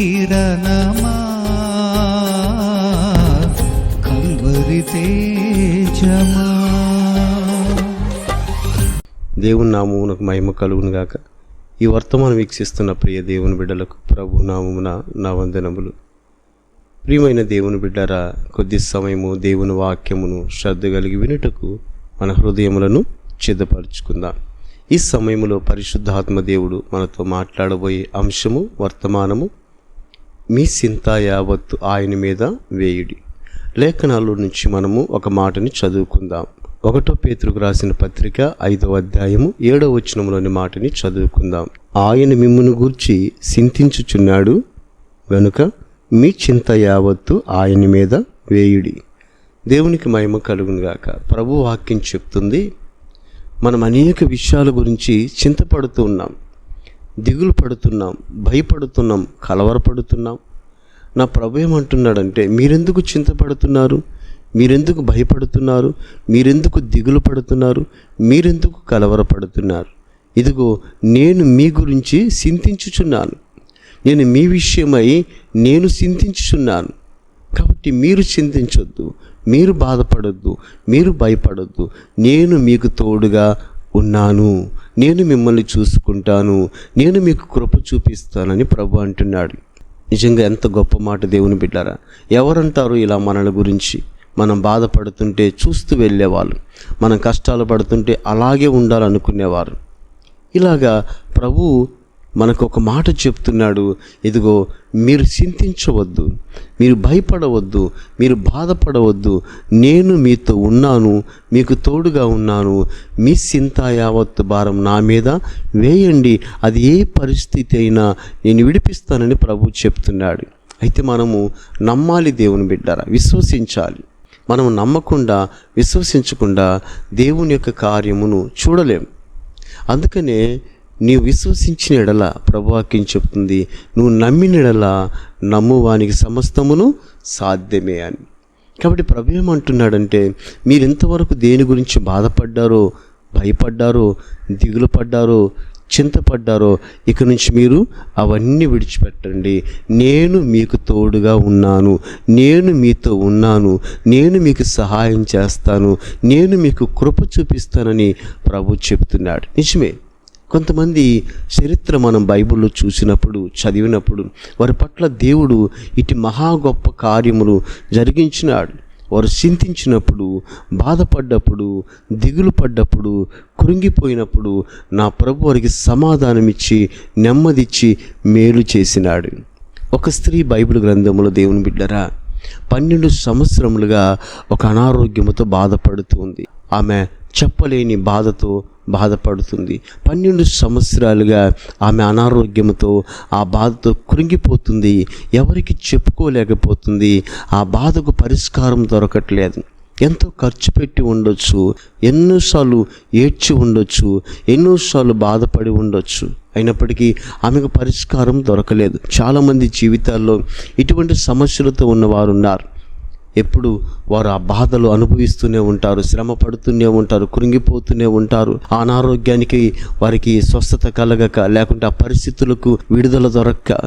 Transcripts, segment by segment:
కిరణమా? Calvary తేజమా? దేవుని నామమునకు మహిమ కలుగును గాక. ఈ వర్తమానం వీక్షిస్తున్న ప్రియ దేవుని బిడ్డలకు ప్రభు నామమున నా వందనములు. ప్రియమైన దేవుని బిడ్డరా కొద్ది సమయము దేవుని వాక్యమును శ్రద్ధ కలిగి వినుటకు మన హృదయములను సిద్ధపరచుకుందాం ఈ సమయంలో పరిశుద్ధాత్మ దేవుడు మనతో మాట్లాడబోయే అంశము వర్తమానము మీ చింత యావత్తు ఆయన మీద వేయుడి. లేఖనాల్లో నుంచి మనము ఒక మాటని చదువుకుందాం. ఒకటో పేతురుకు రాసిన పత్రిక ఐదవ అధ్యాయము ఏడో వచనంలోని మాటని చదువుకుందాం. ఆయన మిమ్మును గూర్చి చింతించుచున్నాడు గనుక మీ చింత యావత్తు ఆయన మీద వేయుడి. దేవునికి మహిమ కలుగునుగాక ప్రభు వాక్యం చెప్తుంది మనం అనేక విషయాల గురించి చింతపడుతూ ఉన్నాం దిగులు పడుతున్నాం భయపడుతున్నాం కలవరపడుతున్నాం. నా ప్రభు ఏమంటున్నాడంటే మీరెందుకు చింతపడుతున్నారు? మీరెందుకు భయపడుతున్నారు? మీరెందుకు దిగులు పడుతున్నారు? మీరెందుకు కలవరపడుతున్నారు? ఇదిగో నేను మీ గురించి చింతించుచున్నాను. నేను మీ విషయమై నేను చింతించుచున్నాను. కాబట్టి మీరు చింతించొద్దు మీరు బాధపడొద్దు మీరు భయపడొద్దు. నేను మీకు తోడుగా ఉన్నాను. నేను మిమ్మల్ని చూసుకుంటాను. నేను మీకు కృప చూపిస్తానని ప్రభు అంటున్నాడు. నిజంగా ఎంత గొప్ప మాట దేవుని బిడ్డారా? ఎవరంటారు ఇలా మనల గురించి? మనం బాధపడుతుంటే చూస్తూ వెళ్ళేవాళ్ళు. మనం కష్టాలు పడుతుంటే అలాగే ఉండాలనుకునేవారు. ఇలాగా ప్రభు మనకు ఒక మాట చెప్తున్నాడు ఇదిగో మీరు చింతించవద్దు మీరు భయపడవద్దు మీరు బాధపడవద్దు. నేను మీతో ఉన్నాను మీకు తోడుగా ఉన్నాను. మీ చింత యావత్తు భారం నా మీద. వేయండి అది ఏ పరిస్థితి అయినా నేను విడిపిస్తానని ప్రభు చెప్తున్నాడు. అయితే మనము నమ్మాలి దేవుని బిడ్డారా? విశ్వసించాలి. మనం నమ్మకుండా విశ్వసించకుండా దేవుని యొక్క కార్యమును చూడలేము అందుకనే నీవు విశ్వసించిన ఎడల ప్రభువాక్యం చెప్తుంది నువ్వు నమ్మిన ఎడల నమ్మువానికి సమస్తమును సాధ్యమే అని. కాబట్టి ప్రభు ఏమంటున్నాడంటే మీరు ఇంతవరకు దేని గురించి బాధపడ్డారో భయపడ్డారో దిగులు పడ్డారో చింతపడ్డారో ఇక నుంచి మీరు అవన్నీ విడిచిపెట్టండి. నేను మీకు తోడుగా ఉన్నాను నేను మీతో ఉన్నాను నేను మీకు సహాయం చేస్తాను నేను మీకు కృప చూపిస్తానని ప్రభు చెప్తున్నాడు. నిజమే. కొంతమంది చరిత్ర మనం బైబిల్లో చూసినప్పుడు చదివినప్పుడు వారి పట్ల దేవుడు ఇటు మహా గొప్ప కార్యములు జరిగించినాడు. వారు చింతించినప్పుడు బాధపడ్డప్పుడు దిగులు పడ్డప్పుడు కృంగిపోయినప్పుడు నా ప్రభు వారికి సమాధానమిచ్చి నెమ్మదిచ్చి మేలు చేసినాడు. ఒక స్త్రీ బైబిల్ గ్రంథములు దేవుని బిడ్డరా పన్నెండు సంవత్సరములుగా ఒక అనారోగ్యముతో బాధపడుతుంది ఆమె చెప్పలేని బాధతో బాధపడుతుంది. పన్నెండు సంవత్సరాలుగా ఆమె అనారోగ్యంతో ఆ బాధతో కృంగిపోతుంది. ఎవరికి చెప్పుకోలేకపోతుంది. ఆ బాధకు పరిష్కారం దొరకట్లేదు. ఎంతో ఖర్చు పెట్టి ఉండొచ్చు. ఎన్నోసార్లు ఏడ్చి ఉండొచ్చు. ఎన్నోసార్లు బాధపడి ఉండొచ్చు. అయినప్పటికీ ఆమెకు పరిష్కారం దొరకలేదు. చాలామంది జీవితాల్లో ఇటువంటి సమస్యలతో ఉన్నవారు ఉన్నారు ఎప్పుడు వారు ఆ బాధలు అనుభవిస్తూనే ఉంటారు శ్రమ పడుతూనే ఉంటారు కృంగిపోతూనే ఉంటారు. అనారోగ్యానికి వారికి స్వస్థత కలగక లేకుంటే ఆ పరిస్థితులకు విడుదల దొరక్క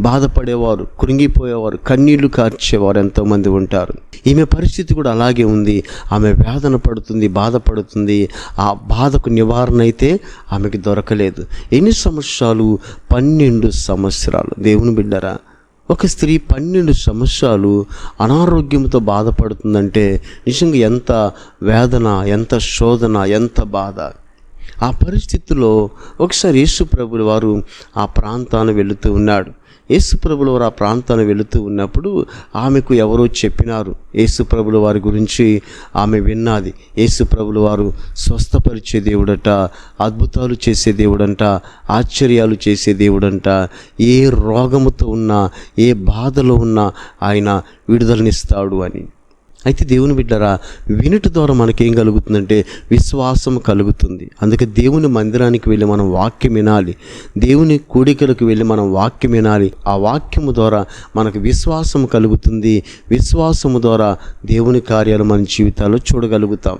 బాధపడేవారు కృంగిపోయేవారు కన్నీళ్ళు కార్చేవారు ఎంతోమంది ఉంటారు. ఈమె పరిస్థితి కూడా అలాగే ఉంది. ఆమె వేదన పడుతుంది బాధపడుతుంది. ఆ బాధకు నివారణ అయితే ఆమెకి దొరకలేదు. ఎన్ని సంవత్సరాలు? పన్నెండు సంవత్సరాలు. దేవుని బిడ్డరా ఒక స్త్రీ పన్నెండు సంవత్సరాలు అనారోగ్యంతో బాధపడుతుందంటే నిజంగా ఎంత వేదన ఎంత శోధన ఎంత బాధ. ఆ పరిస్థితిలో ఒకసారి యేసు ప్రభులు వారు ఆ ప్రాంతాన్ని వెళుతూ ఉన్నాడు. యేసుప్రభుల వారు ఆ ప్రాంతాన్ని వెళుతూ ఉన్నప్పుడు ఆమెకు ఎవరో చెప్పినారు. యేసుప్రభుల వారి గురించి ఆమె విన్నది. యేసుప్రభుల వారు స్వస్థపరిచే దేవుడట అద్భుతాలు చేసే దేవుడంట ఆశ్చర్యాలు చేసే దేవుడంట ఏ రోగముతో ఉన్నా ఏ బాధలో ఉన్నా ఆయన విడుదలనిస్తాడు అని. అయితే దేవుని బిడ్డరా వినుట ద్వారా మనకేం కలుగుతుందంటే విశ్వాసం కలుగుతుంది. అందుకే దేవుని మందిరానికి వెళ్ళి మనం వాక్యం వినాలి. దేవుని కూడికలకు వెళ్ళి మనం వాక్యం వినాలి. ఆ వాక్యము ద్వారా మనకు విశ్వాసం కలుగుతుంది. విశ్వాసము ద్వారా దేవుని కార్యాలు మన జీవితాల్లో చూడగలుగుతాం.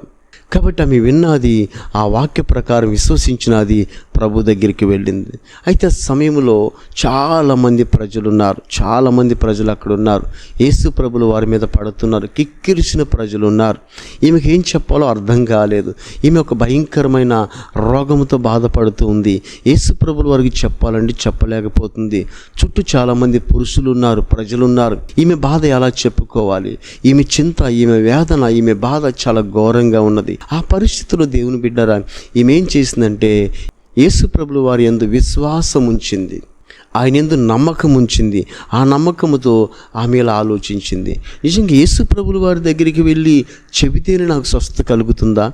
కాబట్టి ఆమె విన్నది ఆ వాక్య ప్రకారం విశ్వసించినది ప్రభు దగ్గరికి వెళ్ళింది. అయితే ఆ సమయంలో చాలామంది ప్రజలు ఉన్నారు చాలామంది ప్రజలు అక్కడ ఉన్నారు యేసు ప్రభులు వారి మీద పడుతున్నారు. కిక్కిరిసిన ప్రజలు ఉన్నారు ఈమెకి ఏం చెప్పాలో అర్థం కాలేదు. ఈమె ఒక భయంకరమైన రోగంతో బాధపడుతూ ఉంది. యేసు ప్రభులు వారికి చెప్పాలంటే చెప్పలేకపోతుంది. చుట్టూ చాలామంది పురుషులు ఉన్నారు ప్రజలు ఉన్నారు ఈమె బాధ ఎలా చెప్పుకోవాలి? ఈమె చింత ఈమె వేదన ఈమె బాధ చాలా ఘోరంగా ఉన్నది. ఆ పరిస్థితిలో దేవుని బిడ్డరా ఈమె ఏం చేసిందంటే యేసుప్రభులు వారి యందు విశ్వాసం ఉంచింది. ఆయన ఎందు నమ్మకం ఉంచింది. ఆ నమ్మకముతో ఆమె ఇలా ఆలోచించింది. నిజంగా యేసు ప్రభులు వారి దగ్గరికి వెళ్ళి చెబితేనే నాకు స్వస్థత కలుగుతుందా?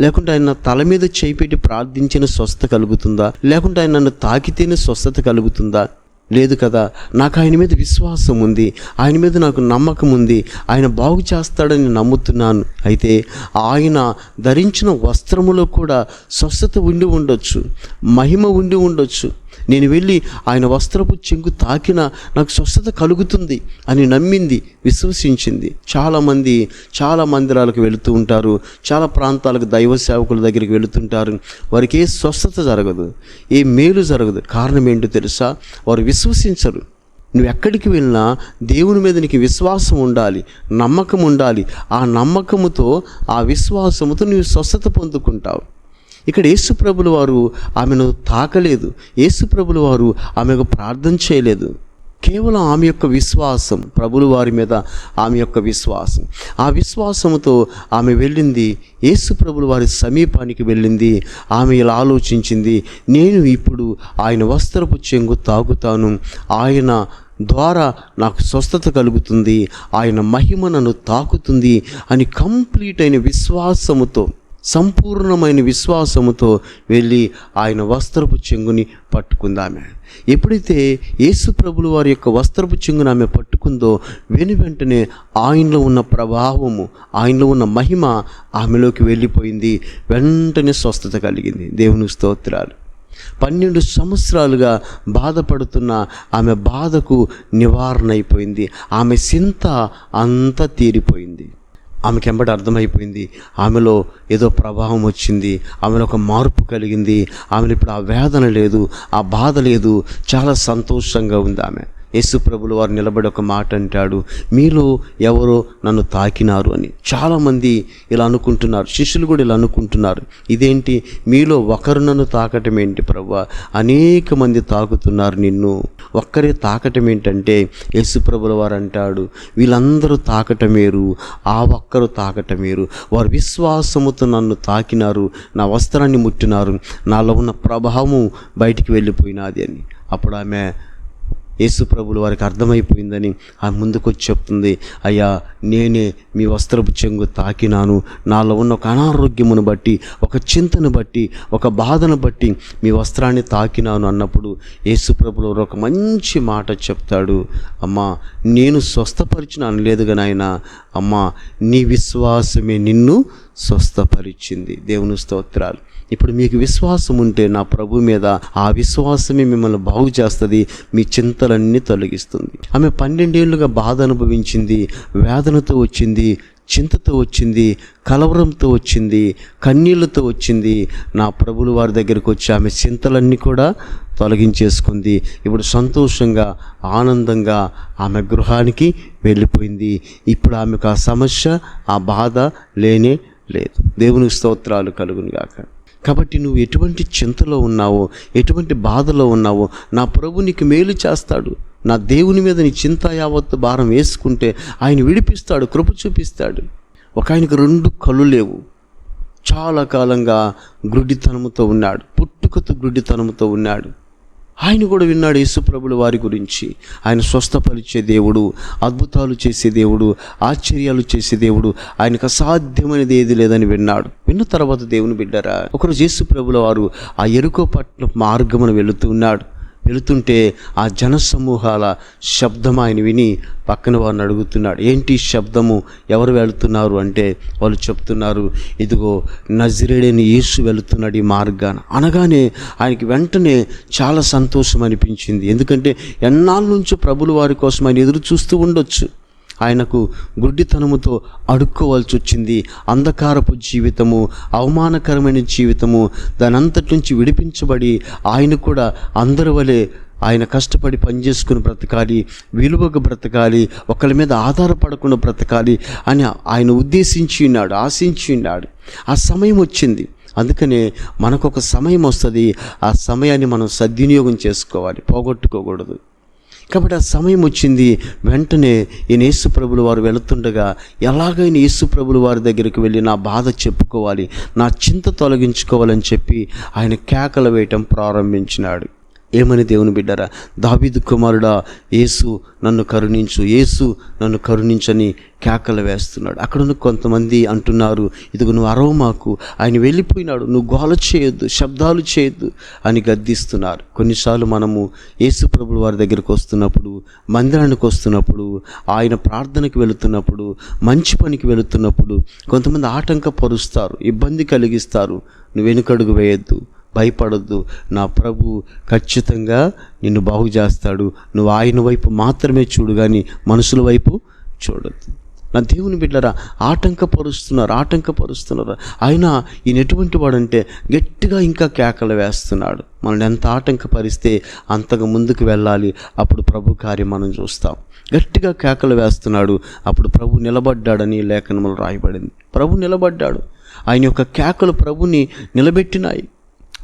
లేకుంటే ఆయన తల మీద చేయి పెట్టి ప్రార్థించిన స్వస్థత కలుగుతుందా? లేకుంటే ఆయన నన్ను తాకితేనే స్వస్థత కలుగుతుందా? లేదు కదా? నాకు ఆయన మీద విశ్వాసం ఉంది. ఆయన మీద నాకు నమ్మకం ఉంది. ఆయన బాగు చేస్తాడని నమ్ముతున్నాను. అయితే ఆయన ధరించిన వస్త్రములో కూడా స్వస్థత ఉండి ఉండొచ్చు. మహిమ ఉండి ఉండొచ్చు. నేను వెళ్ళి ఆయన వస్త్రపు చెంగు తాకిన నాకు స్వస్థత కలుగుతుంది అని నమ్మింది విశ్వసించింది. చాలామంది చాలా మందిరాలకు వెళుతూ ఉంటారు. చాలా ప్రాంతాలకు దైవ సేవకుల దగ్గరికి వెళుతుంటారు. వారికి ఏ స్వస్థత జరగదు ఏ మేలు జరగదు. కారణం ఏంటో తెలుసా? వారు విశ్వసించరు. నువ్వు ఎక్కడికి వెళ్ళినా దేవుని మీద నీకు విశ్వాసం ఉండాలి నమ్మకం ఉండాలి. ఆ నమ్మకముతో ఆ విశ్వాసముతో నువ్వు స్వస్థత పొందుకుంటావు. ఇక్కడ యేసుప్రభులు వారు ఆమెను తాకలేదు. యేసుప్రభులు వారు ఆమెకు ప్రార్థన చేయలేదు. కేవలం ఆమె యొక్క విశ్వాసం ప్రభుల వారి మీద ఆమె యొక్క విశ్వాసం. ఆ విశ్వాసముతో ఆమె వెళ్ళింది. యేసు ప్రభులు వారి సమీపానికి వెళ్ళింది. ఆమె ఇలా ఆలోచించింది నేను ఇప్పుడు ఆయన వస్త్రపు చెంగు తాగుతాను. ఆయన ద్వారా నాకు స్వస్థత కలుగుతుంది. ఆయన మహిమ నన్ను తాకుతుంది అని కంప్లీట్ అయిన విశ్వాసముతో సంపూర్ణమైన విశ్వాసముతో వెళ్ళి ఆయన వస్త్రపు చెంగుని పట్టుకుందామె. ఎప్పుడైతే యేసు ప్రభులు వారి యొక్క వస్త్రపు చెంగును ఆమె పట్టుకుందో వెను వెంటనే ఆయనలో ఉన్న ప్రభావము ఆయనలో ఉన్న మహిమ ఆమెలోకి వెళ్ళిపోయింది. వెంటనే స్వస్థత కలిగింది. దేవుని స్తోత్రాలు. పన్నెండు సంవత్సరాలుగా బాధపడుతున్న ఆమె బాధకు నివారణ అయిపోయింది ఆమె చింత అంతా తీరిపోయింది. ఆమెకి ఎంబడి అర్థమైపోయింది. ఆమెలో ఏదో ప్రభావం వచ్చింది. ఆమెలో ఒక మార్పు కలిగింది. ఆమెను ఇప్పుడు ఆ వేదన లేదు ఆ బాధ లేదు. చాలా సంతోషంగా ఉంది ఆమె. యేసుప్రభులు వారు నిలబడి ఒక మాట అంటాడు మీలో ఎవరో నన్ను తాకినారు అని. చాలామంది ఇలా అనుకుంటున్నారు శిష్యులు కూడా ఇలా అనుకుంటున్నారు. ఇదేంటి? మీలో ఒకరు నన్ను తాకటం ఏంటి ప్రభు అనేక మంది తాకుతున్నారు నిన్ను. ఒక్కరే తాకటం ఏంటంటే యేసుప్రభుల వారు అంటాడు వీళ్ళందరూ తాకటమేరు ఆ ఒక్కరు తాకటమేరు. వారు విశ్వాసముతో నన్ను తాకినారు నా వస్త్రాన్ని ముట్టినారు నాలో ఉన్న ప్రభావము బయటికి వెళ్ళిపోయినది అని. అప్పుడు ఆమె యేసు ప్రభులు వారికి అర్థమైపోయిందని ఆ ముందుకొచ్చి చెప్తుంది. అయ్యా నేనే మీ వస్త్రపు చెంగు తాకినాను. నాలో ఉన్న ఒక అనారోగ్యమును బట్టి ఒక చింతను బట్టి ఒక బాధను బట్టి మీ వస్త్రాన్ని తాకినాను అన్నప్పుడు యేసు ప్రభులు వారు ఒక మంచి మాట చెప్తాడు. అమ్మా నేను స్వస్థపరిచిన అనలేదు కానీ అమ్మా నీ విశ్వాసమే నిన్ను స్వస్థపరిచింది. దేవుని స్తోత్రాలు. ఇప్పుడు మీకు విశ్వాసం ఉంటే నా ప్రభు మీద ఆ విశ్వాసమే మిమ్మల్ని బాగు చేస్తుంది మీ చింతలన్నీ తొలగిస్తుంది. ఆమె పన్నెండేళ్ళుగా బాధ అనుభవించింది వేదనతో వచ్చింది చింతతో వచ్చింది కలవరంతో వచ్చింది కన్నీళ్ళతో వచ్చింది. నా ప్రభులు వారి దగ్గరికి వచ్చి ఆమె చింతలన్నీ కూడా తొలగించేసుకుంది. ఇప్పుడు సంతోషంగా ఆనందంగా ఆమె గృహానికి వెళ్ళిపోయింది. ఇప్పుడు ఆమెకు ఆ సమస్య ఆ బాధ లేనే లేదు. దేవుని స్తోత్రాలు కలుగును గాక కాబట్టి నువ్వు ఎటువంటి చింతలో ఉన్నావో ఎటువంటి బాధలో ఉన్నావో నా ప్రభు నీకు మేలు చేస్తాడు. నా దేవుని మీద నీ చింత యావత్తు భారం వేసుకుంటే ఆయన విడిపిస్తాడు కృప చూపిస్తాడు. ఒక ఆయనకు రెండు కళ్ళు లేవు. చాలా కాలంగా గ్రుడితనముతో ఉన్నాడు పుట్టుకతో గ్రుడితనముతో ఉన్నాడు. ఆయన కూడా విన్నాడు యేసుప్రభుల వారి గురించి. ఆయన స్వస్థపరిచే దేవుడు అద్భుతాలు చేసే దేవుడు ఆశ్చర్యాలు చేసే దేవుడు ఆయనకు అసాధ్యమైనది ఏది లేదని విన్నాడు. విన్న తర్వాత దేవుని బిడ్డరా ఒకరోజు యేసుప్రభుల వారు ఆ ఎరుకో పట్ల మార్గమును వెళుతూ ఉన్నాడు. వెళుతుంటే ఆ జనసమూహాల శబ్దం ఆయన విని పక్కన వారిని అడుగుతున్నాడు. ఏంటి శబ్దము? ఎవరు వెళుతున్నారు? అంటే వాళ్ళు చెప్తున్నారు ఇదిగో నజరేడని యేసు వెళుతున్నాడు ఈ మార్గాన. అనగానే ఆయనకి వెంటనే చాలా సంతోషం అనిపించింది. ఎందుకంటే ఎన్నాళ్ళ నుంచో ప్రభులు వారి కోసం ఆయన ఎదురు చూస్తూ ఉండొచ్చు. ఆయనకు గుడ్డితనముతో అడుక్కోవాల్సి వచ్చింది అంధకారపు జీవితము అవమానకరమైన జీవితము దానంతటి నుంచి విడిపించబడి ఆయన కూడా అందరి వలె ఆయన కష్టపడి పనిచేసుకుని బ్రతకాలి విలువగా బ్రతకాలి ఒకరి మీద ఆధారపడకుండా బ్రతకాలి అని ఆయన ఉద్దేశించి ఉన్నాడు ఆశించి ఉన్నాడు. ఆ సమయం వచ్చింది. అందుకనే మనకు ఒక సమయం వస్తుంది. ఆ సమయాన్ని మనం సద్వినియోగం చేసుకోవాలి. పోగొట్టుకోకూడదు. కాబట్టి ఆ సమయం వచ్చింది. వెంటనే ఈయన యేసు ప్రభులు వారు వెళుతుండగా ఎలాగైనా యేసు ప్రభులు వారి దగ్గరికి వెళ్ళి నా బాధ చెప్పుకోవాలి నా చింత తొలగించుకోవాలని చెప్పి ఆయన కేకలు వేయటం ప్రారంభించినాడు. ఏమని దేవుని బిడ్డరా? దావీదు కుమారుడా యేసు నన్ను కరుణించు యేసు నన్ను కరుణించని కేకలు వేస్తున్నాడు. అక్కడ కొంతమంది అంటున్నారు ఇదిగో నువ్వు అరవ మాకు ఆయన వెళ్ళిపోయినాడు నువ్వు గోల చేయొద్దు శబ్దాలు చేయొద్దు అని గద్దిస్తున్నారు. కొన్నిసార్లు మనము యేసు ప్రభులు వారి దగ్గరికి వస్తున్నప్పుడు మందిరానికి వస్తున్నప్పుడు ఆయన ప్రార్థనకి వెళుతున్నప్పుడు మంచి పనికి వెళుతున్నప్పుడు కొంతమంది ఆటంకపరుస్తారు ఇబ్బంది కలిగిస్తారు. నువ్వు వెనుకడుగు వేయొద్దు. భయపడద్దు. నా ప్రభు ఖచ్చితంగా నిన్ను బాగు చేస్తాడు. నువ్వు ఆయన వైపు మాత్రమే చూడు కానీ మనుషుల వైపు చూడద్దు. నా దేవుని బిడ్డరా ఆటంకపరుస్తున్నారు ఆటంకపరుస్తున్నారు. ఆయన ఈయన ఎటువంటి వాడంటే గట్టిగా ఇంకా కేకలు వేస్తున్నాడు. మనల్ని ఎంత ఆటంకపరిస్తే అంతగా ముందుకు వెళ్ళాలి. అప్పుడు ప్రభు కార్యం మనం చూస్తాం. గట్టిగా కేకలు వేస్తున్నాడు. అప్పుడు ప్రభు నిలబడ్డాడని లేఖనములు రాయబడింది. ప్రభు నిలబడ్డాడు. ఆయన యొక్క కేకలు ప్రభుని నిలబెట్టినాయి.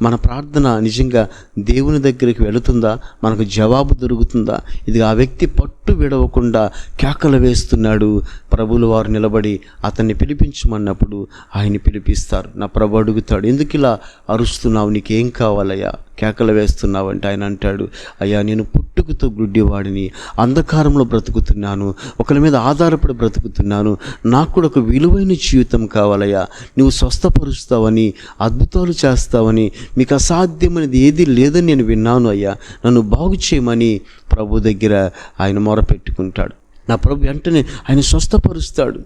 మన ప్రార్థన నిజంగా దేవుని దగ్గరికి వెళుతుందా? మనకు జవాబు దొరుకుతుందా? ఇది ఆ వ్యక్తి పట్టు విడవకుండా కేకలు వేస్తున్నాడు. ప్రభులు వారు నిలబడి అతన్ని పిలిపించమన్నప్పుడు ఆయన్ని పిలిపిస్తారు. నా ప్రభు అడుగుతాడు ఎందుకు ఇలా అరుస్తున్నావు? నీకేం కావాలయ్యా? కేకలు వేస్తున్నావు అంటే ఆయన అంటాడు అయ్యా నేను పుట్టుకతో గుడ్డివాడిని అంధకారంలో బ్రతుకుతున్నాను ఒకరి మీద ఆధారపడి బ్రతుకుతున్నాను నాకు కూడా ఒక విలువైన జీవితం కావాలయ్యా. నువ్వు స్వస్థపరుస్తావని అద్భుతాలు చేస్తావని మీకు అసాధ్యమైనది ఏది లేదని నేను విన్నాను అయ్యా. నన్ను బాగు చేయమని. ప్రభు దగ్గర ఆయన పెట్టుకుంటాడు. నా ప్రభు వెంటనే ఆయన స్వస్థపరుస్తాడు.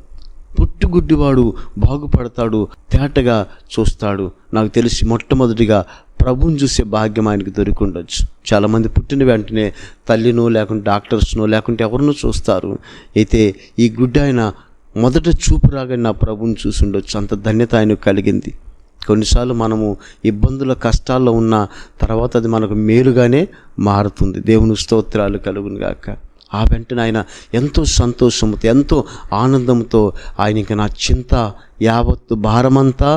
పుట్టుగుడ్డివాడు బాగుపడతాడు. తేటగా చూస్తాడు. నాకు తెలిసి మొట్టమొదటిగా ప్రభుని చూసే భాగ్యం ఆయనకి దొరికి ఉండొచ్చు. చాలామంది పుట్టిన వెంటనే తల్లినో లేకుంటే డాక్టర్స్నో లేకుంటే ఎవరినో చూస్తారు. అయితే ఈ గుడ్డ ఆయన మొదట చూపు రాగానే నా ప్రభుని చూసి ఉండొచ్చు. అంత ధన్యత ఆయనకు కలిగింది. కొన్నిసార్లు మనము ఇబ్బందుల కష్టాల్లో ఉన్న తర్వాత అది మనకు మేలుగానే మారుతుంది. దేవుని స్తోత్రాలు కలుగును గాక ఆ వెంటనే ఆయన ఎంతో సంతోషంతో ఎంతో ఆనందంతో ఆయనకి నా చింత యావత్తు భారమంతా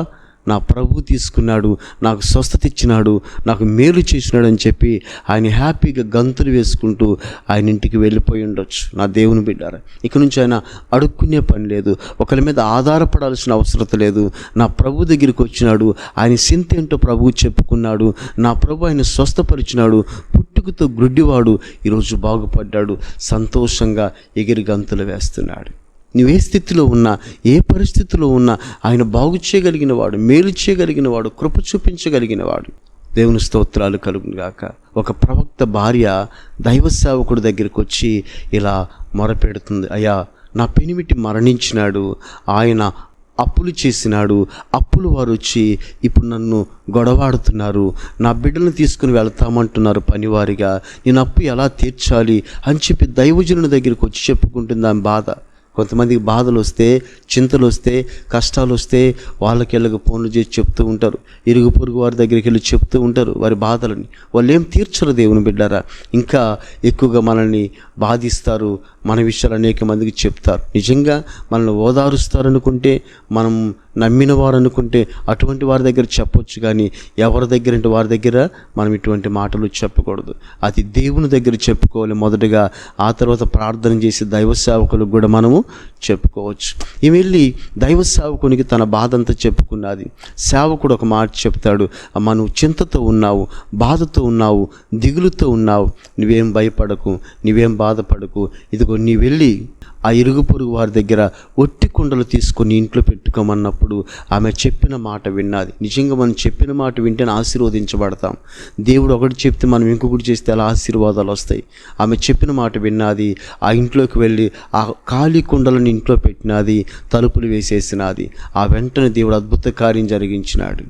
నా ప్రభు తీసుకున్నాడు నాకు స్వస్థత ఇచ్చినాడు నాకు మేలు చేసినాడు అని చెప్పి ఆయన హ్యాపీగా గంతులు వేసుకుంటూ ఆయన ఇంటికి వెళ్ళిపోయి ఉండొచ్చు. నా దేవుని బిడ్డారా ఇక నుంచి ఆయన అడుక్కునే పని లేదు. ఒకరి మీద ఆధారపడాల్సిన అవసరం లేదు. నా ప్రభు దగ్గరికి వచ్చినాడు ఆయన సింత ఏంటో ప్రభు చెప్పుకున్నాడు నా ప్రభు ఆయన స్వస్థపరిచినాడు పుట్టుకతో గ్రుడ్డివాడు ఈరోజు బాగుపడ్డాడు సంతోషంగా ఎగిరి గంతులు వేస్తున్నాడు. నువ్వే స్థితిలో ఉన్నా ఏ పరిస్థితిలో ఉన్నా ఆయన బాగు చేయగలిగిన వాడు మేలు చేయగలిగిన వాడు కృప చూపించగలిగిన వాడు. దేవుని స్తోత్రాలు కలుగుగాక ఒక ప్రవక్త భార్య దైవ సేవకుడి దగ్గరికి వచ్చి ఇలా మొరపెడుతుంది. అయ్యా నా పెనిమిటి మరణించినాడు ఆయన అప్పులు చేసినాడు అప్పులు వారు వచ్చి ఇప్పుడు నన్ను గొడవాడుతున్నారు నా బిడ్డలను తీసుకుని వెళ్తామంటున్నారు పనివారిగా నేను అప్పు ఎలా తీర్చాలి? అని చెప్పి దైవజనుని దగ్గరికి వచ్చి చెప్పుకుంటుంది ఆమె బాధ. కొంతమందికి బాధలు వస్తే చింతలు వస్తే కష్టాలు వస్తే వాళ్ళకి వెళ్ళక ఫోన్లు చేసి చెప్తూ ఉంటారు. ఇరుగు పొరుగు వారి దగ్గరికి వెళ్ళి చెప్తూ ఉంటారు వారి బాధలని. వాళ్ళు ఏం తీర్చరు దేవుని బిడ్డారా? ఇంకా ఎక్కువగా మనల్ని బాధిస్తారు మన విషయాలు అనేక మందికి చెప్తారు. నిజంగా మనల్ని ఓదారుస్తారనుకుంటే మనం నమ్మిన వారు అనుకుంటే అటువంటి వారి దగ్గర చెప్పొచ్చు కానీ ఎవరి దగ్గర అంటే వారి దగ్గర మనం ఇటువంటి మాటలు చెప్పకూడదు. అది దేవుని దగ్గర చెప్పుకోవాలి మొదటగా. ఆ తర్వాత ప్రార్థన చేసి దైవ సేవకులకు కూడా మనము చెప్పుకోవచ్చు. ఈ వెళ్ళి దైవ సేవకునికి తన బాధ అంతా చెప్పుకున్నది. సేవకుడు ఒక మాట చెప్తాడు. అమ్మ నువ్వు చింతతో ఉన్నావు బాధతో ఉన్నావు దిగులుతో ఉన్నావు. నువ్వేం భయపడకు నువ్వేం బాధపడకు. ఇది ఇదిగో నీ వెళ్ళి ఆ ఇరుగు పొరుగు వారి దగ్గర ఒట్టి కుండలు తీసుకొని ఇంట్లో పెట్టుకోమన్నప్పుడు ఆమె చెప్పిన మాట విన్నది. నిజంగా మనం చెప్పిన మాట వింటేనే ఆశీర్వదించబడతాం. దేవుడు ఒకటి చెప్తే మనం ఇంకొకటి చేస్తే అలా ఆశీర్వాదాలు వస్తాయి. ఆమె చెప్పిన మాట విన్నది. ఆ ఇంట్లోకి వెళ్ళి ఆ ఖాళీ కుండలను ఇంట్లో పెట్టినది తలుపులు వేసేసినది. ఆ వెంటనే దేవుడు అద్భుత కార్యం జరిగించినాడు.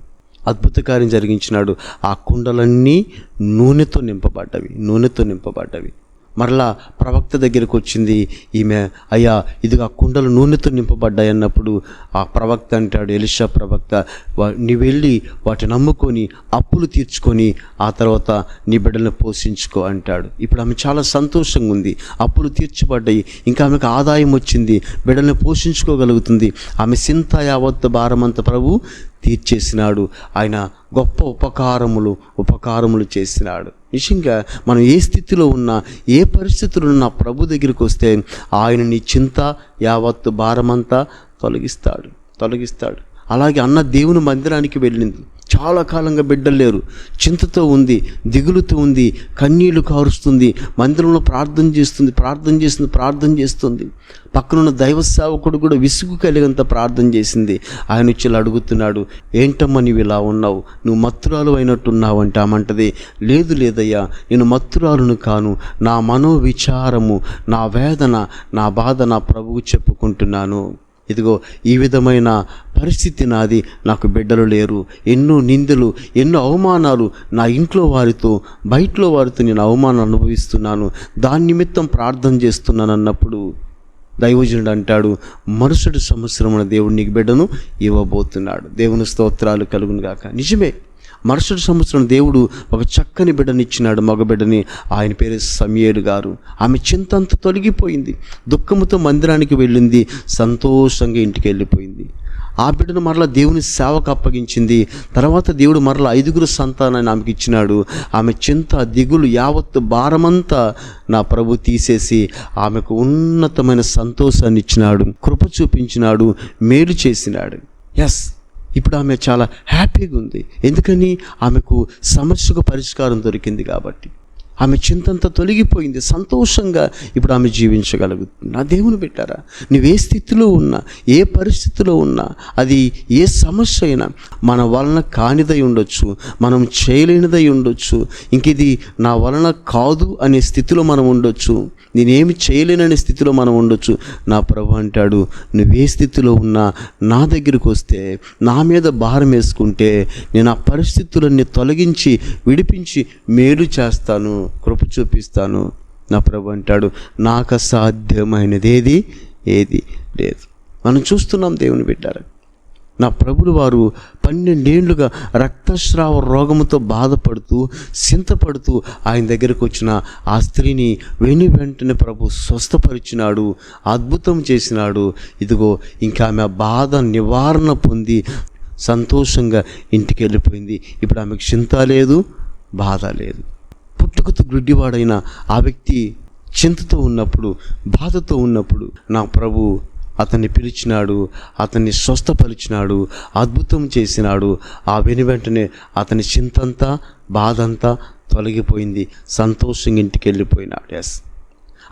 అద్భుత కార్యం జరిగించినాడు. ఆ కుండలన్నీ నూనెతో నింపబడ్డవి. నూనెతో నింపబడ్డవి. మరలా ప్రవక్త దగ్గరికి వచ్చింది ఈమె అయ్యా ఇదిగా కుండలు నూనెతో నింపబడ్డాయి అన్నప్పుడు ఆ ప్రవక్త అంటాడు ఎలిషా ప్రవక్త "వా- నీ వెళ్ళి వాటిని నమ్ముకొని అప్పులు తీర్చుకొని ఆ తర్వాత నీ బిడ్డలను పోషించుకో అంటాడు. ఇప్పుడు ఆమె చాలా సంతోషంగా ఉంది. అప్పులు తీర్చబడ్డాయి. ఇంకా ఆమెకు ఆదాయం వచ్చింది. బిడ్డలను పోషించుకోగలుగుతుంది. ఆమె సింత యావత్ భారమంత ప్రభు తీర్చేసినాడు. ఆయన గొప్ప ఉపకారములు ఉపకారములు చేసినాడు. నిజంగా మనం ఏ స్థితిలో ఉన్నా ఏ పరిస్థితుల్లో ఉన్నా ప్రభు దగ్గరికి వస్తే ఆయన నీ చింత యావత్తు భారమంతా తొలగిస్తాడు తొలగిస్తాడు. అలాగే అన్న దేవుని మందిరానికి వెళ్ళింది. చాలా కాలంగా బిడ్డలు లేరు. చింతతో ఉంది దిగులుతో ఉంది కన్నీళ్ళు కారుస్తుంది మందిరంలో ప్రార్థన చేస్తుంది ప్రార్థన చేస్తుంది ప్రార్థన చేస్తుంది. పక్కనున్న దైవ సేవకుడు కూడా విసుగు కలిగంత ప్రార్థన చేసింది. ఆయన వచ్చి అడుగుతున్నాడు ఏంటమ్మా నువ్వు ఇలా ఉన్నావు? నువ్వు మత్తురాలు అయినట్టున్నావు అంటే ఆమంటది లేదు లేదయ్యా నేను మత్తురాలును కాను. నా మనోవిచారము నా వేదన నా బాధ నా ప్రభువు చెప్పుకుంటున్నాను. ఇదిగో ఈ విధమైన పరిస్థితి నాది. నాకు బిడ్డలు లేరు. ఎన్నో నిందలు ఎన్నో అవమానాలు నా ఇంట్లో వారితో బయటలో వారితో నేను అవమానం అనుభవిస్తున్నాను. దాని నిమిత్తం ప్రార్థన చేస్తున్నాను అన్నప్పుడు దైవజనుడు అంటాడు మరుసటి సంవత్సరమున దేవుడు నీకు బిడ్డను ఇవ్వబోతున్నాడు. దేవుని స్తోత్రాలు కలుగును గాక నిజమే. మరుసటి సంవత్సరం దేవుడు ఒక చక్కని బిడ్డనిచ్చినాడు మగబిడ్డని. ఆయన పేరు సమయేలు గారు. ఆమె చింత అంతా తొలగిపోయింది. దుఃఖముతో మందిరానికి వెళ్ళింది. సంతోషంగా ఇంటికి వెళ్ళిపోయింది. ఆ బిడ్డను మరలా దేవుని సేవకు అప్పగించింది. తర్వాత దేవుడు మరలా ఐదుగురు సంతానాన్ని ఆమెకి ఇచ్చినాడు. ఆమె చింత దిగులు యావత్తు భారమంతా నా ప్రభు తీసేసి ఆమెకు ఉన్నతమైన సంతోషాన్ని ఇచ్చినాడు. కృప చూపించినాడు. మేలు చేసినాడు. ఎస్ ఇప్పుడు ఆమె చాలా హ్యాపీగా ఉంది. ఎందుకని? ఆమెకు సమస్యకు పరిష్కారం దొరికింది కాబట్టి. ఆమె చింతంతా తొలగిపోయింది. సంతోషంగా ఇప్పుడు ఆమె జీవించగలుగుతుంది. నా దేవుని పెట్టారా నువ్వు ఏ స్థితిలో ఉన్నా ఏ పరిస్థితిలో ఉన్నా అది ఏ సమస్య అయినా మన వలన కానిదై ఉండొచ్చు మనం చేయలేనిదై ఉండొచ్చు ఇంక ఇది నా వలన కాదు అనే స్థితిలో మనం ఉండొచ్చు. నేనేమి చేయలేనని స్థితిలో మనం ఉండొచ్చు. నా ప్రభు అంటాడు నువ్వే స్థితిలో ఉన్నా నా దగ్గరికి వస్తే నా మీద భారం వేసుకుంటే నేను ఆ పరిస్థితులన్నీ తొలగించి విడిపించి మేలు చేస్తాను కృప చూపిస్తాను. నా ప్రభు అంటాడు నాకు అసాధ్యమైనది ఏది? ఏది లేదు. మనం చూస్తున్నాం దేవుని బిడ్డారు. నా ప్రభులు వారు పన్నెండేండ్లుగా రక్తస్రావ రోగముతో బాధపడుతూ చింతపడుతూ ఆయన దగ్గరకు వచ్చిన ఆ స్త్రీని వెను వెంటనే ప్రభు స్వస్థపరిచినాడు అద్భుతం చేసినాడు. ఇదిగో ఇంకా ఆమె బాధ నివారణ పొంది సంతోషంగా ఇంటికి వెళ్ళిపోయింది. ఇప్పుడు ఆమెకు చింత లేదు బాధ లేదు. పుట్టుకతో గుడ్డివాడైన ఆ వ్యక్తి చింతతో ఉన్నప్పుడు బాధతో ఉన్నప్పుడు నా ప్రభు అతన్ని పిలిచినాడు అతన్ని స్వస్థపరిచినాడు అద్భుతం చేసినాడు. ఆ వెను వెంటనే అతని చింతంతా బాధంతా తొలగిపోయింది. సంతోషంగా ఇంటికి వెళ్ళిపోయినాడు. ఎస్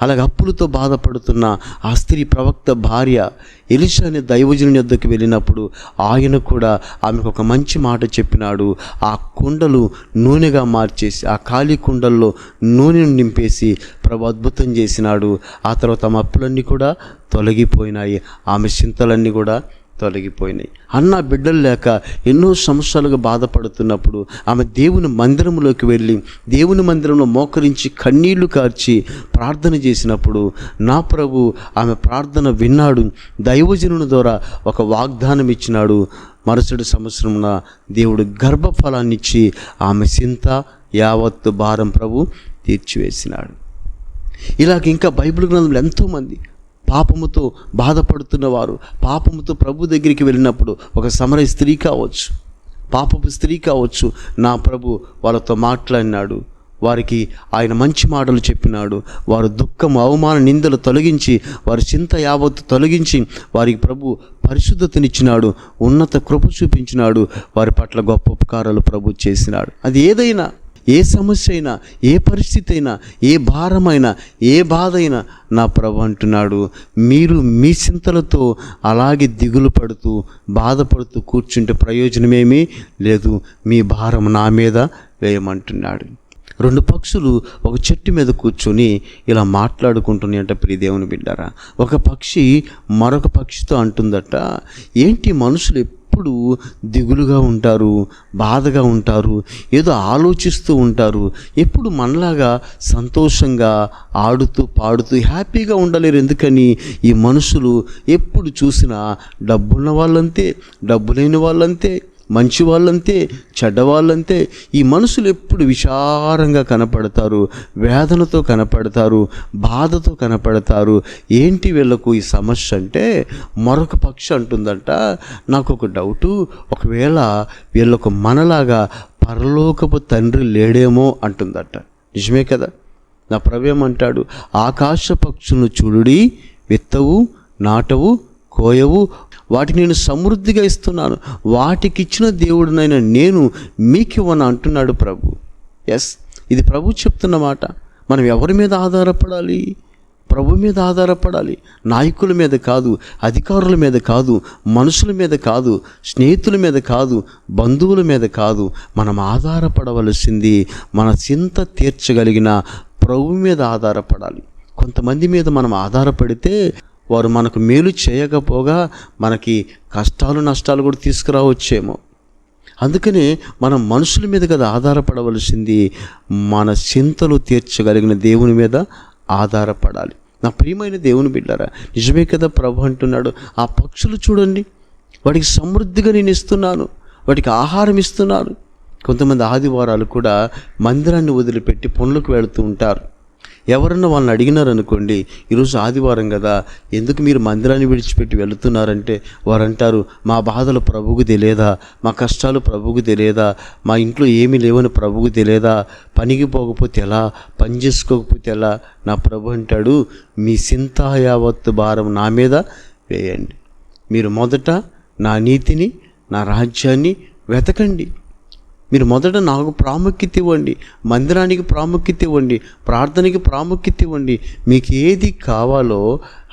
అలాగే అప్పులతో బాధపడుతున్న ఆ స్త్రీ ప్రవక్త భార్య ఎలిషా అనే దైవజనుని వద్దకు వెళ్ళినప్పుడు ఆయన కూడా ఆమెకు ఒక మంచి మాట చెప్పినాడు. ఆ కుండలు నూనెగా మార్చేసి ఆ ఖాళీ కుండల్లో నూనెను నింపేసి ప్రభు అద్భుతం చేసినాడు. ఆ తర్వాత ఆమె అప్పులన్నీ కూడా తొలగిపోయినాయి. ఆమె చింతలన్నీ కూడా తొలగిపోయినాయి. అన్న బిడ్డలు లేక ఎన్నో సంవత్సరాలుగా బాధపడుతున్నప్పుడు ఆమె దేవుని మందిరంలోకి వెళ్ళి దేవుని మందిరంలో మోకరించి కన్నీళ్ళు కార్చి ప్రార్థన చేసినప్పుడు నా ప్రభు ఆమె ప్రార్థన విన్నాడు దైవజనుని ద్వారా ఒక వాగ్దానం ఇచ్చినాడు. మరుసటి సంవత్సరమున దేవుడు గర్భఫలాన్ని ఇచ్చి ఆమె చింత యావత్తు భారం ప్రభు తీర్చివేసినాడు. ఇలాగ ఇంకా బైబిల్ గ్రంథంలో ఎంతోమంది పాపముతో బాధపడుతున్నవారు పాపముతో ప్రభు దగ్గరికి వెళ్ళినప్పుడు ఒక సమర స్త్రీ కావచ్చు పాపపు స్త్రీ కావచ్చు. నా ప్రభు వాళ్ళతో మాట్లాడినాడు వారికి ఆయన మంచి మాటలు చెప్పినాడు. వారు దుఃఖం అవమాన నిందలు తొలగించి వారి చింత యావత్తు తొలగించి వారికి ప్రభు పరిశుద్ధతనిచ్చినాడు ఉన్నత కృప చూపించినాడు వారి పట్ల గొప్ప ఉపకారాలు ప్రభు చేసినాడు. అది ఏదైనా ఏ సమస్య అయినా ఏ పరిస్థితి అయినా ఏ భారమైనా ఏ బాధ అయినా నా ప్రభు అంటున్నాడు మీరు మీ చింతలతో అలాగే దిగులు పడుతూ బాధపడుతూ కూర్చుంటే ప్రయోజనమేమీ లేదు. మీ భారం నా మీద వేయమంటున్నాడు. రెండు పక్షులు ఒక చెట్టు మీద కూర్చొని ఇలా మాట్లాడుకుంటున్నాయి అంట దేవుని బిడ్డారా. ఒక పక్షి మరొక పక్షితో అంటుందట ఏంటి మనుషులు ఎప్పుడు దిగులుగా ఉంటారు బాధగా ఉంటారు ఏదో ఆలోచిస్తూ ఉంటారు. ఎప్పుడు మనలాగా సంతోషంగా ఆడుతూ పాడుతూ హ్యాపీగా ఉండలేరు. ఎందుకని? ఈ మనుషులు ఎప్పుడు చూసినా డబ్బున్న వాళ్ళంతే డబ్బు లేని వాళ్ళంతే. మంచి వాళ్ళంతే చెడ్డవాళ్ళంతే ఈ మనుషులు ఎప్పుడు విచారంగా కనపడతారు వేదనతో కనపడతారు బాధతో కనపడతారు. ఏంటి వీళ్ళకు ఈ సమస్య అంటే మరొక పక్షి అంటుందంట నాకు ఒక డౌటు ఒకవేళ వీళ్ళకు మనలాగా పరలోకపు తండ్రి లేడేమో అంటుందట. నిజమే కదా? నా ప్రవేమంటాడు ఆకాశ పక్షులను చూడుడి విత్తవు నాటవు కోయవు వాటిని నేను సమృద్ధిగా ఇస్తున్నాను. వాటికిచ్చిన దేవుడినైన నేను మీకు ఇవ్వను అంటున్నాడు ప్రభు. ఎస్ ఇది ప్రభు చెప్తున్న మాట. మనం ఎవరి మీద ఆధారపడాలి? ప్రభు మీద ఆధారపడాలి. నాయకుల మీద కాదు అధికారుల మీద కాదు మనుషుల మీద కాదు స్నేహితుల మీద కాదు బంధువుల మీద కాదు. మనం ఆధారపడవలసింది మన చింత తీర్చగలిగిన ప్రభు మీద ఆధారపడాలి. కొంతమంది మీద మనం ఆధారపడితే వారు మనకు మేలు చేయకపోగా మనకి కష్టాలు నష్టాలు కూడా తీసుకురావచ్చేమో. అందుకనే మనం మనుషుల మీద కదా ఆధారపడవలసింది మన చింతలు తీర్చగలిగిన దేవుని మీద ఆధారపడాలి. నా ప్రియమైన దేవుని బిడ్డారా నిజమే కదా ప్రభు అంటున్నాడు ఆ పక్షులు చూడండి వాటికి సమృద్ధిగా నేను ఇస్తున్నాను వాటికి ఆహారం ఇస్తున్నాను. కొంతమంది ఆదివారాలు కూడా మందిరాన్ని వదిలిపెట్టి పనులకు వెళుతూ ఉంటారు. ఎవరన్నా వాళ్ళని అడిగినారనుకోండి ఈరోజు ఆదివారం కదా ఎందుకు మీరు మందిరాన్ని విడిచిపెట్టి వెళుతున్నారంటే వారు అంటారు మా బాధలు ప్రభుకు తెలియదా? మా కష్టాలు ప్రభుకు తెలియదా? మా ఇంట్లో ఏమీ లేవని ప్రభుకు తెలియదా? పనికి పోకపోతే ఎలా? పని చేసుకోకపోతే ఎలా? నా ప్రభు అంటాడు మీ సింతా యావత్తు భారం నా మీద వేయండి. మీరు మొదట నా నీతిని నా రాజ్యాన్ని వెతకండి. మీరు మొదట నాకు ప్రాముఖ్యత ఇవ్వండి మందిరానికి ప్రాముఖ్యత ఇవ్వండి ప్రార్థనకి ప్రాముఖ్యత ఇవ్వండి. మీకు ఏది కావాలో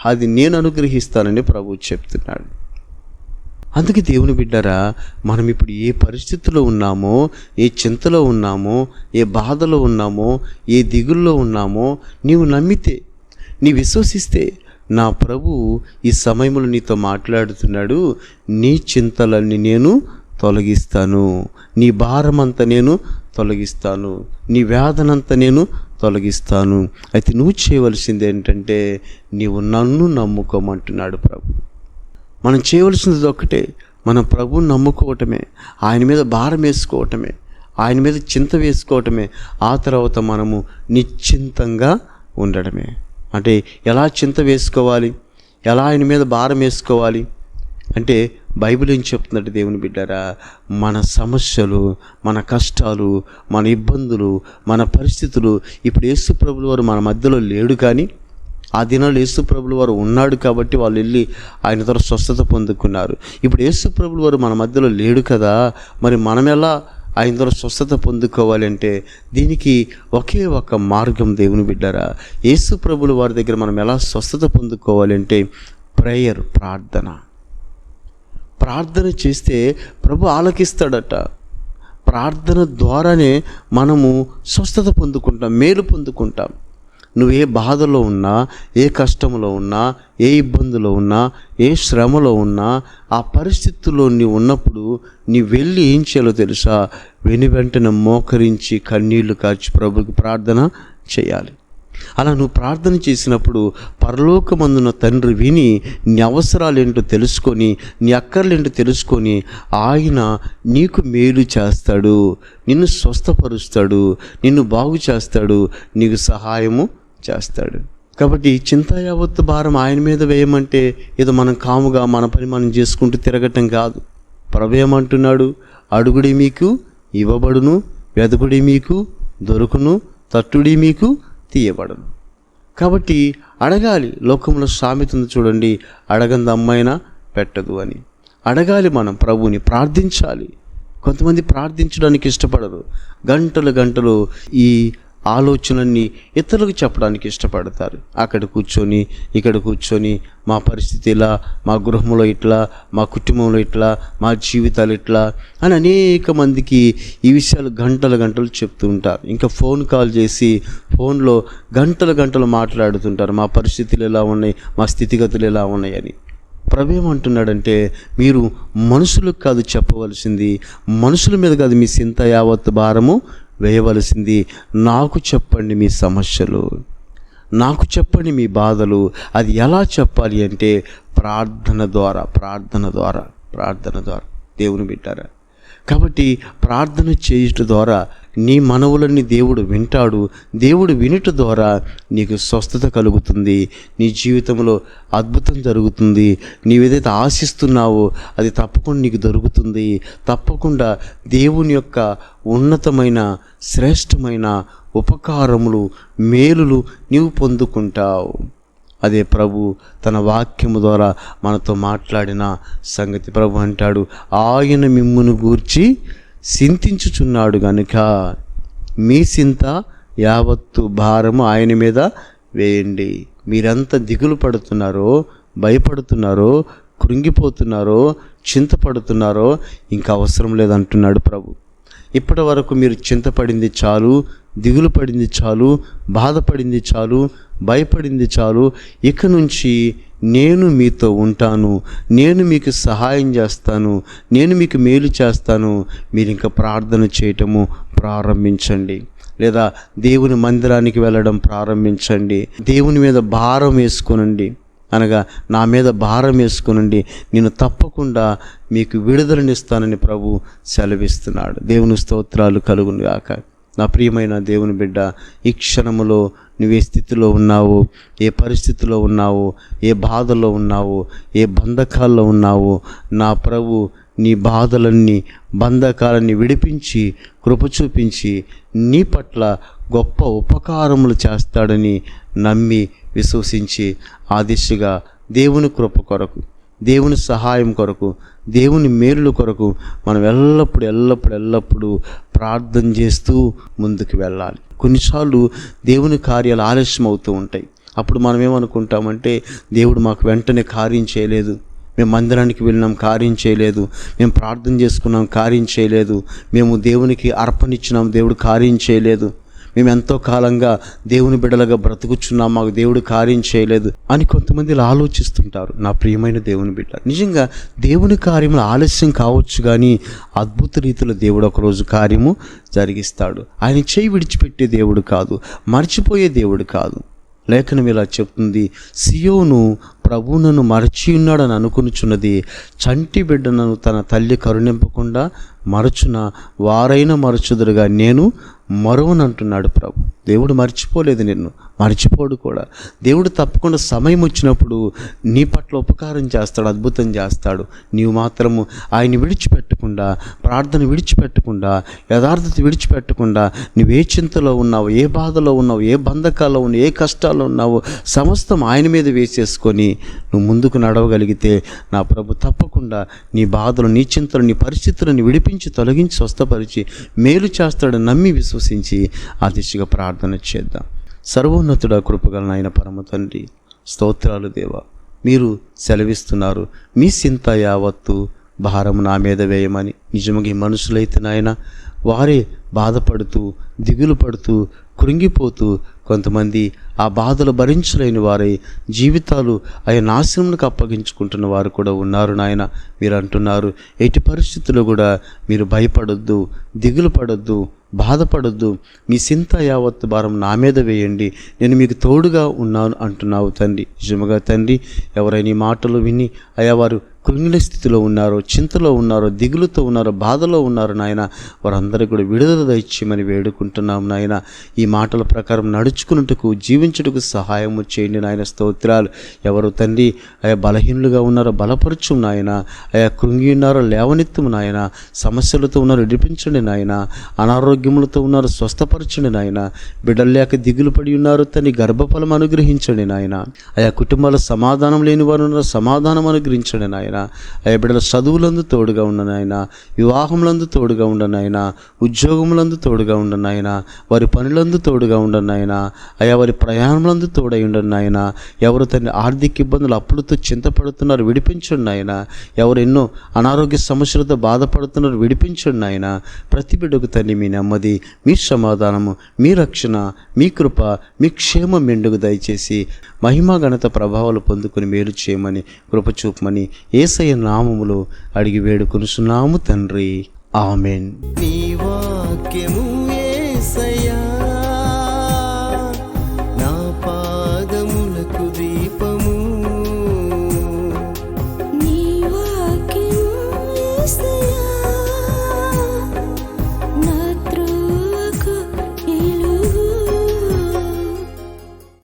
అది నేను అనుగ్రహిస్తానని ప్రభు చెప్తున్నాడు. అందుకే దేవుని బిడ్డారా మనం ఇప్పుడు ఏ పరిస్థితిలో ఉన్నామో ఏ చింతలో ఉన్నామో ఏ బాధలో ఉన్నామో ఏ దిగుల్లో ఉన్నామో నీవు నమ్మితే నీ విశ్వసిస్తే నా ప్రభు ఈ సమయంలో నీతో మాట్లాడుతున్నాడు నీ చింతలన్నీ నేను తొలగిస్తాను. నీ భారమంతా నేను తొలగిస్తాను. నీ వేదనంతా నేను తొలగిస్తాను. అయితే నువ్వు చేయవలసింది ఏంటంటే నీవు నన్ను నమ్ముకోమంటున్నాడు ప్రభు. మనం చేయవలసింది ఒక్కటే. మనం ప్రభువుని నమ్ముకోవటమే. ఆయన మీద భారం వేసుకోవటమే. ఆయన మీద చింత వేసుకోవటమే. ఆ తర్వాత మనము నిశ్చింతంగా ఉండడమే. అంటే ఎలా చింత వేసుకోవాలి? ఎలా ఆయన మీద భారం వేసుకోవాలి? అంటే బైబిల్ ఏం చెప్తున్నట్టు దేవుని బిడ్డారా మన సమస్యలు మన కష్టాలు మన ఇబ్బందులు మన పరిస్థితులు ఇప్పుడు యేసు ప్రభులు వారు మన మధ్యలో లేడు కానీ ఆ దినాలు యేసు ప్రభులు వారు ఉన్నాడు కాబట్టి వాళ్ళు వెళ్ళి ఆయన ద్వారా స్వస్థత పొందుకున్నారు. ఇప్పుడు యేసు ప్రభులు వారు మన మధ్యలో లేడు కదా మరి మనం ఎలా ఆయన ద్వారా స్వస్థత పొందుకోవాలంటే దీనికి ఒకే ఒక మార్గం దేవుని బిడ్డారా. యేసు ప్రభులు వారి దగ్గర మనం ఎలా స్వస్థత పొందుకోవాలంటే ప్రేయర్ ప్రార్థన. ప్రార్థన చేస్తే ప్రభు ఆలకిస్తాడట. ప్రార్థన ద్వారానే మనము స్వస్థత పొందుకుంటాం మేలు పొందుకుంటాం. నువ్వు ఏ బాధలో ఉన్నా ఏ కష్టంలో ఉన్నా ఏ ఇబ్బందులో ఉన్నా ఏ శ్రమలో ఉన్నా ఆ పరిస్థితుల్లో నీవు ఉన్నప్పుడు నీ వెళ్ళి ఏం చేయాలో తెలుసా? వెను వెంటనే మోకరించి కన్నీళ్ళు కాచి ప్రభుకి ప్రార్థన చేయాలి. అలా నువ్వు ప్రార్థన చేసినప్పుడు పరలోకమందున తండ్రి విని నీ అవసరాలేంటో తెలుసుకొని నీ అక్కర్లేంటో తెలుసుకొని ఆయన నీకు మేలు చేస్తాడు నిన్ను స్వస్థపరుస్తాడు నిన్ను బాగు చేస్తాడు నీకు సహాయము చేస్తాడు. కాబట్టి చింతాయావత్తు భారం ఆయన మీద వేయమంటే ఏదో మనం కాముగా మన పని మనం చేసుకుంటూ తిరగటం కాదు. ప్రభేమంటున్నాడు అడుగుడి మీకు ఇవ్వబడును వెదకుడి మీకు దొరుకును తట్టుడి మీకు తీయబడను. కాబట్టి అడగాలి లోకంలో సామెత ఉంది చూడండి అడగంది అమ్మైనా పెట్టదు అని. అడగాలి మనం ప్రభుని ప్రార్థించాలి. కొంతమంది ప్రార్థించడానికి ఇష్టపడరు. గంటలు గంటలు ఈ ఆలోచనల్ని ఇతరులకు చెప్పడానికి ఇష్టపడతారు. అక్కడ కూర్చొని ఇక్కడ కూర్చొని మా పరిస్థితి ఇలా మా గృహంలో ఇట్లా మా కుటుంబంలో ఇట్లా మా జీవితాలు ఇట్లా అని అనేక మందికి ఈ విషయాలు గంటలు గంటలు చెప్తూ ఉంటారు. ఇంకా ఫోన్ కాల్ చేసి ఫోన్లో గంటలు గంటలు మాట్లాడుతుంటారు. మా పరిస్థితులు ఎలా ఉన్నాయి? మా స్థితిగతులు ఎలా ఉన్నాయని ప్రభు ఏమంటున్నాడంటే మీరు మనుషులకు కాదు చెప్పవలసింది. మనుషుల మీద కాదు మీ చింత యావత్ భారము వేయవలసింది. నాకు చెప్పండి మీ సమస్యలు. నాకు చెప్పండి మీ బాధలు. అది ఎలా చెప్పాలి అంటే ప్రార్థన ద్వారా ప్రార్థన ద్వారా ప్రార్థన ద్వారా. దేవుని బిడ్డారా కాబట్టి ప్రార్థన చేయుట ద్వారా నీ మనవులని దేవుడు వింటాడు దేవుడు వినుట ద్వారా నీకు స్వస్థత కలుగుతుంది నీ జీవితంలో అద్భుతం జరుగుతుంది నీవేదైతే ఆశిస్తున్నావో అది తప్పకుండా నీకు దొరుకుతుంది. తప్పకుండా దేవుని యొక్క ఉన్నతమైన శ్రేష్టమైన ఉపకారములు మేలులు నీవు పొందుకుంటావు. అదే ప్రభు తన వాక్యము ద్వారా మనతో మాట్లాడిన సంగతి. ప్రభు అంటాడు ఆయన మిమ్మును గూర్చి చింతించుచున్నాడు గనుక మీ చింత యావత్తు భారము ఆయన మీద వేయండి. మీరెంత దిగులు పడుతున్నారో భయపడుతున్నారో కృంగిపోతున్నారో చింతపడుతున్నారో ఇంకా అవసరం లేదంటున్నాడు ప్రభు. ఇప్పటి వరకు మీరు చింతపడింది చాలు దిగులు పడింది చాలు బాధపడింది చాలు భయపడింది చాలు. ఇక నుంచి నేను మీతో ఉంటాను. నేను మీకు సహాయం చేస్తాను. నేను మీకు మేలు చేస్తాను. మీరు ఇంకా ప్రార్థన చేయటము ప్రారంభించండి. లేదా దేవుని మందిరానికి వెళ్ళడం ప్రారంభించండి. దేవుని మీద భారం వేసుకోనండి. అనగా నా మీద భారం వేసుకునండి. నేను తప్పకుండా మీకు విడుదలనిస్తానని ప్రభు సెలవిస్తున్నాడు. దేవుని స్తోత్రాలు కలుగునుగాక. నా ప్రియమైన దేవుని బిడ్డ ఈ క్షణములో నువ్వు ఏ స్థితిలో ఉన్నావు ఏ పరిస్థితిలో ఉన్నావు ఏ బాధలో ఉన్నావు ఏ బంధకాల్లో ఉన్నావు నా ప్రభు నీ బాధలన్నీ బంధకాలని విడిపించి కృప చూపించి నీ పట్ల గొప్ప ఉపకారములు చేస్తాడని నమ్మి విశ్వసించి ఆ దిశగా దేవుని కృప కొరకు దేవుని సహాయం కొరకు దేవుని మేలుల కొరకు మనం ఎల్లప్పుడు ఎల్లప్పుడు ఎల్లప్పుడూ ప్రార్థన చేస్తూ ముందుకు వెళ్ళాలి. కొన్నిసార్లు దేవుని కార్యాలు ఆలస్యం అవుతూ ఉంటాయి. అప్పుడు మనం ఏమనుకుంటామంటే దేవుడు మాకు వెంటనే కార్యం చేయలేదు. మేము మందిరానికి వెళ్ళినాం కార్యం చేయలేదు. మేము ప్రార్థన చేసుకున్నాం కార్యం చేయలేదు. మేము దేవునికి అర్పణిచ్చినాం దేవుడు కార్యం చేయలేదు. మేము ఎంతో కాలంగా దేవుని బిడ్డలుగా బ్రతుకుచున్నాం మాకు దేవుడు కార్యం చేయలేదు అని కొంతమంది ఆలోచిస్తుంటారు. నా ప్రియమైన దేవుని బిడ్డ నిజంగా దేవుని కార్యములు ఆలస్యం కావచ్చు కానీ అద్భుత రీతిలో దేవుడు ఒకరోజు కార్యము జరిగిస్తాడు. ఆయన చేయి విడిచిపెట్టే దేవుడు కాదు మర్చిపోయే దేవుడు కాదు. లేఖనం ఇలా చెప్తుంది సియోను ప్రభువునను మరచి ఉన్నాడని అనుకునిచున్నది. చంటి బిడ్డను తన తల్లి కరుణింపకుండా మరచున? వారైన మరచుదురుగా. నేను మరువనంటున్నాడు ప్రభు. దేవుడు మర్చిపోలేదు నిన్ను. మర్చిపోడు కూడా. దేవుడు తప్పకుండా సమయం వచ్చినప్పుడు నీ పట్ల ఉపకారం చేస్తాడు అద్భుతం చేస్తాడు. నీవు మాత్రము ఆయన విడిచిపెట్టకుండా ప్రార్థన విడిచిపెట్టకుండా యథార్థత విడిచిపెట్టకుండా నువ్వు ఏ చింతలో ఉన్నావు ఏ బాధలో ఉన్నావు ఏ బంధకాల్లో ఉన్నావు ఏ కష్టాల్లో ఉన్నావు సమస్తం ఆయన మీద వేసేసుకొని నువ్వు ముందుకు నడవగలిగితే నా ప్రభు తప్పకుండా నీ బాధలు నీ చింతలు నీ పరిస్థితులను విడిపించి తొలగించి స్వస్థపరిచి మేలు చేస్తాడని నమ్మి విశ్వసించి ఆ దిశగా ప్రార్థన చేద్దాం. సర్వోన్నతుడ కృపగల నాయన పరమ తండ్రి స్తోత్రాలు దేవా. మీరు సెలవిస్తున్నారు మీ చింత యావత్తు భారం నా మీద వేయమని. నిజంగా మనుషులైతే నాయన వారే బాధపడుతూ దిగులు పడుతూ కృంగిపోతూ కొంతమంది ఆ బాధలు భరించలేని వారై జీవితాలు ఆయన నాశనములకు అప్పగించుకుంటున్న వారు కూడా ఉన్నారు నాయన. మీరు అంటున్నారు ఎట్టి పరిస్థితుల్లో కూడా మీరు భయపడొద్దు దిగులు పడొద్దు బాధపడొద్దు. మీ చింత యావత్ భారం నా మీద వేయండి. నేను మీకు తోడుగా ఉన్నాను అంటున్నావు తండ్రి. నిజముగా తండ్రి ఎవరైనా మాటలు విని అయా వారు కృంగిన స్థితిలో ఉన్నారో చింతలో ఉన్నారో దిగులుతో ఉన్నారో బాధలో ఉన్నారు నాయన వారందరికీ కూడా విడుదల దయచేయమని వేడుకుంటున్నాం నాయన. ఈ మాటల ప్రకారం నడుచుకున్నట్టుకు జీవించుటకు సహాయము చేయండి నాయన స్తోత్రాలు. ఎవరు తండ్రి ఆయా బలహీనులుగా ఉన్నారో బలపరచు నాయన. ఆయా కృంగి ఉన్నారో లేవనెత్తము నాయన. సమస్యలతో ఉన్నారో విడిపించండి నాయన. అనారోగ్యములతో ఉన్నారో స్వస్థపరచండి నాయన. బిడ్డలు లేక దిగులు పడి ఉన్నారు తని గర్భఫలం అనుగ్రహించండి నాయన. ఆయా కుటుంబాల సమాధానం లేని వారు ఉన్నారో సమాధానం అనుగ్రహించండి నాయన. నాయన. అయ్యా బిడ్డల చదువులందు తోడుగా ఉండనాయన వివాహములందు తోడుగా ఉండనాయన ఉద్యోగములందు తోడుగా ఉండనాయన వారి పనులందు తోడుగా ఉండనాయన అయ్యా వారి ప్రయాణములందు తోడై ఉండనాయన ఎవరు తన ఆర్థిక ఇబ్బందులు అప్పులతో చింతపడుతున్నారు విడిపించండి నాయన. ఎవరు ఎన్నో అనారోగ్య సమస్యలతో బాధపడుతున్నారు విడిపించండి నాయన. ప్రతి బిడ్డకు తండ్రి మీ నెమ్మది మీ సమాధానము మీ రక్షణ మీ కృప మీ క్షేమం మెండుకు దయచేసి మహిమా ఘనత ప్రభావాలు పొందుకుని మేలు చేయమని కృపచూపమని ఏసయ నామములో అడిగి వేడుకొనుచున్నాము తండ్రి. ఆమెన్. నీ వాక్యము